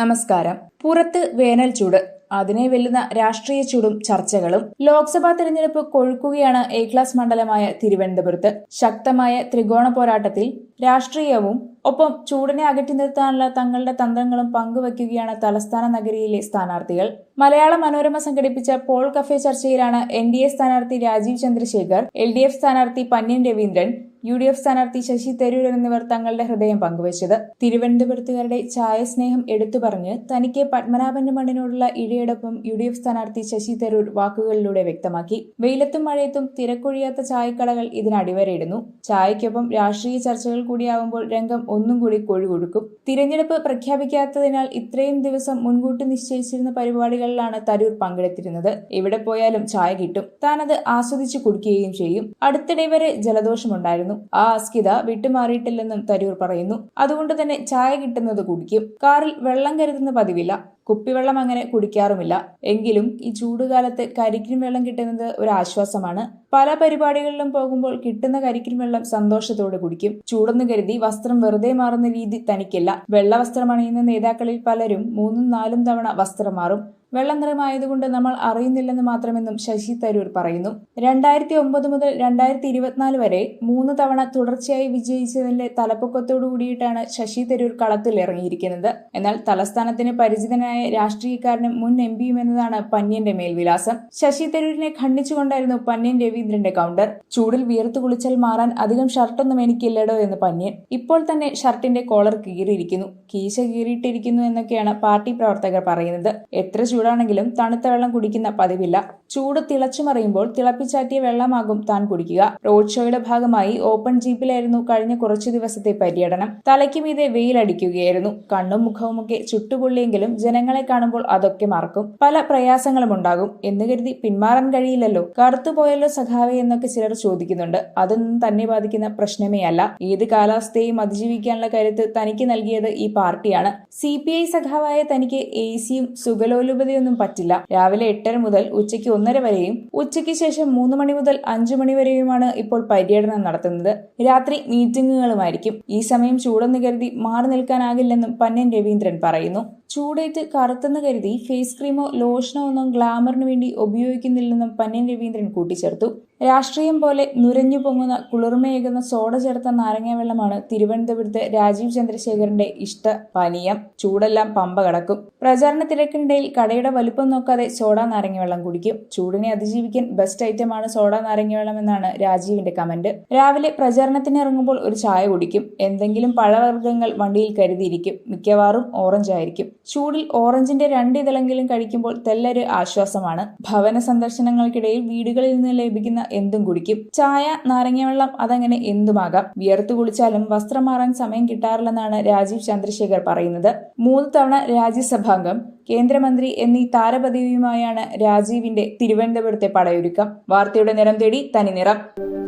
നമസ്കാരം. പുറത്ത് വേനൽ ചൂട് അതിനെ വെല്ലുന്ന രാഷ്ട്രീയ ചൂടും ചർച്ചകളും ലോക്സഭാ തെരഞ്ഞെടുപ്പ് കൊഴുക്കുകയാണ് എ ക്ലാസ് മണ്ഡലമായ തിരുവനന്തപുരത്ത്. ശക്തമായ ത്രികോണ പോരാട്ടത്തിൽ രാഷ്ട്രീയവും ഒപ്പം ചൂടിനെ അകറ്റി നിർത്താനുള്ള തങ്ങളുടെ തന്ത്രങ്ങളും പങ്കുവയ്ക്കുകയാണ് തലസ്ഥാന നഗരിയിലെ സ്ഥാനാർത്ഥികൾ. മലയാള മനോരമ സംഘടിപ്പിച്ച പോൾ കഫേ ചർച്ചയിലാണ് എൻ ഡി എ സ്ഥാനാർത്ഥി Rajeev Chandrasekhar L D F സ്ഥാനാർത്ഥി Pannian Raveendran U D F സ്ഥാനാർത്ഥി ശശി തരൂർ എന്നിവർ തങ്ങളുടെ ഹൃദയം പങ്കുവച്ചത്. തിരുവനന്തപുരത്തുകാരുടെ ഛായസ്നേഹം എടുത്തു പറഞ്ഞ് തനിക്ക് പത്മനാഭന്റെ മണ്ണിനോടുള്ള ഇഴയടപ്പം യു ഡി എഫ് സ്ഥാനാർത്ഥി ശശി തരൂർ വാക്കുകളിലൂടെ വ്യക്തമാക്കി. വെയിലത്തും മഴയത്തും തിരക്കൊഴിയാത്ത ചായക്കടകൾ ഇതിന് ചായക്കൊപ്പം രാഷ്ട്രീയ ചർച്ചകൾ കൂടിയാവുമ്പോൾ രംഗം ഒന്നും കൂടി കൊഴുകൊടുക്കും തിരഞ്ഞെടുപ്പ് പ്രഖ്യാപിക്കാത്തതിനാൽ ഇത്രയും ദിവസം മുൻകൂട്ടി നിശ്ചയിച്ചിരുന്ന പരിപാടികളിലാണ് തരൂർ പങ്കെടുത്തിരുന്നത്. എവിടെ പോയാലും ചായ കിട്ടും. താനത് ആസ്വദിച്ച് കുടിക്കുകയും ചെയ്യും. അടുത്തിടെ വരെ ജലദോഷമുണ്ടായിരുന്നു. ആ അസ്കിത വിട്ടുമാറിയിട്ടില്ലെന്നും തരൂർ പറയുന്നു. അതുകൊണ്ട് തന്നെ ചായ കിട്ടുന്നത് കുടിക്കും. കാറിൽ വെള്ളം കരുതുന്ന പതിവില്ല. കുപ്പിവെള്ളം അങ്ങനെ കുടിക്കാറുമില്ല. എങ്കിലും ഈ ചൂടുകാലത്ത് കരിക്കിൻ വെള്ളം കിട്ടുന്നത് ഒരു ആശ്വാസമാണ് പല പരിപാടികളിലും പോകുമ്പോൾ കിട്ടുന്ന കരിക്കിൻ വെള്ളം സന്തോഷത്തോടെ കുടിക്കും. ചൂടെന്ന് കരുതി വസ്ത്രം വെറുതെ മാറുന്ന രീതി തനിക്കില്ല. വെള്ള വസ്ത്രം അണിയുന്ന നേതാക്കളിൽ പലരും മൂന്നും നാലും തവണ വസ്ത്രം മാറും. വെള്ള നിറമായതുകൊണ്ട് നമ്മൾ അറിയുന്നില്ലെന്ന് മാത്രമെന്നും ശശി തരൂർ പറയുന്നു. രണ്ടായിരത്തി ഒമ്പത് മുതൽ രണ്ടായിരത്തി ഇരുപത്തിനാല് വരെ മൂന്ന് തവണ തുടർച്ചയായി വിജയിച്ചതിന്റെ തലപ്പൊക്കത്തോടു കൂടിയിട്ടാണ് ശശി തരൂർ കളത്തിൽ ഇറങ്ങിയിരിക്കുന്നത് എന്നാൽ തലസ്ഥാനത്തിന് പരിചിതനായ രാഷ്ട്രീയക്കാരനും മുൻ എം പിയും എന്നതാണ് പന്യന്റെ മേൽവിലാസം. ശശി തരൂരിനെ ഖണ്ഡിച്ചുകൊണ്ടായിരുന്നു പന്യൻ രവീന്ദ്രന്റെ കൗണ്ടർ. ചൂടിൽ വിയർത്തു കുളിച്ചാൽ മാറാൻ അധികം ഷർട്ടൊന്നും എനിക്കില്ലടോ എന്ന് പന്യൻ ഇപ്പോൾ തന്നെ ഷർട്ടിന്റെ കോളർ കീറിയിരിക്കുന്നു. കീശ കീറിയിട്ടിരിക്കുന്നു എന്നൊക്കെയാണ് പാർട്ടി പ്രവർത്തകർ പറയുന്നത്. എത്ര ചൂടാണെങ്കിലും തണുത്ത വെള്ളം കുടിക്കുന്ന പതിവില്ല. ചൂട് തിളച്ചു മറിയുമ്പോൾ തിളപ്പിച്ചാറ്റിയ വെള്ളമാകും താൻ കുടിക്കുക. റോഡ് ഷോയുടെ ഭാഗമായി ഓപ്പൺ ജീപ്പിലായിരുന്നു കഴിഞ്ഞ കുറച്ചു ദിവസത്തെ പര്യടനം. തലയ്ക്ക് മീതെ വെയിലടിക്കുകയായിരുന്നു. കണ്ണും മുഖവുമൊക്കെ ചുട്ടുപൊള്ളിയെങ്കിലും ജനങ്ങളെ കാണുമ്പോൾ അതൊക്കെ മറക്കും. പല പ്രയാസങ്ങളും ഉണ്ടാകും. എന്ന് കരുതി പിന്മാറാൻ കഴിയില്ലല്ലോ. കറുത്തുപോയല്ലോ സഖാവെ എന്നൊക്കെ ചിലർ ചോദിക്കുന്നുണ്ട്. അതൊന്നും തന്നെ ബാധിക്കുന്ന പ്രശ്നമേ അല്ല. ഏത് കാലാവസ്ഥയെയും അതിജീവിക്കാനുള്ള കരുത്ത് തനിക്ക് നൽകിയത് ഈ പാർട്ടിയാണ്. സി പി ഐ സഖാവായ തനിക്ക് എ സിയും സുഖലോലുപതയൊന്നും പറ്റില്ല. രാവിലെ എട്ടര മുതൽ ഉച്ചയ്ക്ക് ഒന്നര വരെയും ഉച്ചയ്ക്ക് ശേഷം മൂന്ന് മണി മുതൽ അഞ്ചു മണി വരെയുമാണ് ഇപ്പോൾ പര്യടനം നടത്തുന്നത്. രാത്രി മീറ്റിംഗുകളുമായിരിക്കും ഈ സമയം ചൂടെന്ന് കരുതി മാറി നിൽക്കാനാകില്ലെന്നും പന്നൻ രവീന്ദ്രൻ പറയുന്നു. ചൂടേറ്റ് കറുത്തെന്ന് കരുതി ഫേസ് ക്രീമോ ലോഷനോ ഒന്നും ഗ്ലാമറിന് വേണ്ടി ഉപയോഗിക്കുന്നില്ലെന്നും പന്നൻ രവീന്ദ്രൻ കൂട്ടിച്ചേർത്തു. രാഷ്ട്രീയം പോലെ നുരഞ്ഞു പൊങ്ങുന്ന കുളിർമയേകുന്ന സോഡ ചേർത്ത നാരങ്ങാവെള്ളമാണ് തിരുവനന്തപുരത്ത് രാജീവ് ചന്ദ്രശേഖരന്റെ ഇഷ്ട പാനീയം. ചൂടെല്ലാം പമ്പ കടക്കും. പ്രചാരണ തിരക്കിനിടയിൽ കടയുടെ വലുപ്പം നോക്കാതെ സോഡ നാരങ്ങവെള്ളം കുടിക്കും. ചൂടിനെ അതിജീവിക്കാൻ ബെസ്റ്റ് ഐറ്റമാണ് സോഡ നാരങ്ങവെള്ളം എന്നാണ് രാജീവിന്റെ കമന്റ്. രാവിലെ പ്രചാരണത്തിന് ഇറങ്ങുമ്പോൾ ഒരു ചായ കുടിക്കും. എന്തെങ്കിലും പഴവർഗങ്ങൾ വണ്ടിയിൽ കരുതിയിരിക്കും. മിക്കവാറും ഓറഞ്ച് ആയിരിക്കും. ചൂടിൽ ഓറഞ്ചിന്റെ രണ്ട് രണ്ടിതളെങ്കിലും കഴിക്കുമ്പോൾ തെല്ലൊരു ആശ്വാസമാണ്. ഭവന സന്ദർശനങ്ങൾക്കിടയിൽ വീടുകളിൽ നിന്ന് ലഭിക്കുന്ന എന്തും കുടിക്കും. ചായ നാരങ്ങവെള്ളം അതങ്ങനെ എന്തുമാകാം? വിയർത്തു കുളിച്ചാലും വസ്ത്രം മാറാൻ സമയം കിട്ടാറില്ലെന്നാണ് രാജീവ് ചന്ദ്രശേഖർ പറയുന്നത്. മൂന്ന് തവണ രാജ്യസഭാംഗം കേന്ദ്രമന്ത്രി എന്നീ താരപദവിയുമായാണ് രാജീവിന്റെ തിരുവനന്തപുരത്തെ പടയൊരുക്കം. വാർത്തയുടെ നിറം തേടി തനി നിറം.